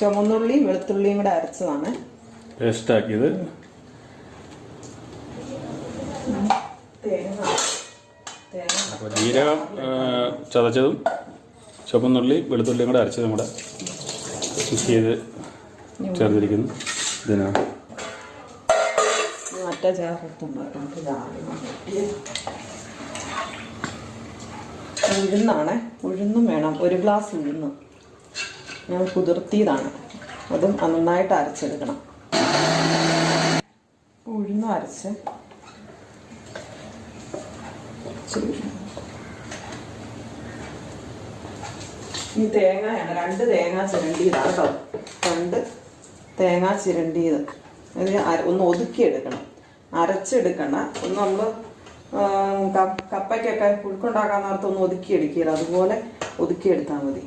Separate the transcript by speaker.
Speaker 1: ചുമന്നുള്ളിയും വെളുത്തുള്ളിയും കൂടെ അരച്ചതാണ്.
Speaker 2: പേസ്റ്റാക്കിയത്.
Speaker 1: തേങ്ങ.
Speaker 2: അപ്പോൾ ജീരകം ചതച്ചതും ചുവന്നുള്ളി വെളുത്തുള്ളിയും കൂടെ അരച്ചതും കൂടെ മിക്സ് ചെയ്ത് ചേർത്തിരിക്കുന്നു. ഇതിനാ.
Speaker 1: ഇത് മറ്റേ ചേർത്തുണ്ടാക്കും ഉഴുന്നാണ്. ഉഴുന്നും വേണം. ഒരു ഗ്ലാസ് ഉഴുന്ന്. ഞാൻ കുതിർത്തിയതാണ്. അതും നന്നായിട്ട് അരച്ചെടുക്കണം. ഉഴുന്ന് അരച്ച്. ഈ തേങ്ങയാണ് രണ്ട് തേങ്ങ ചിരണ്ടിയതാണ് കേട്ടോ. രണ്ട് തേങ്ങ ചിരണ്ടിയത്. ഇത് ഒന്ന് ഒതുക്കിയെടുക്കണം. അരച്ചെടുക്കണം ഒന്ന് നമ്മൾ കപ്പയ്ക്കൊക്കെ പുഴുക്കുണ്ടാക്കാൻ നേരത്ത് ഒന്ന് ഒതുക്കിയെടുക്കില്ല അതുപോലെ ഒതുക്കിയെടുത്താൽ മതി.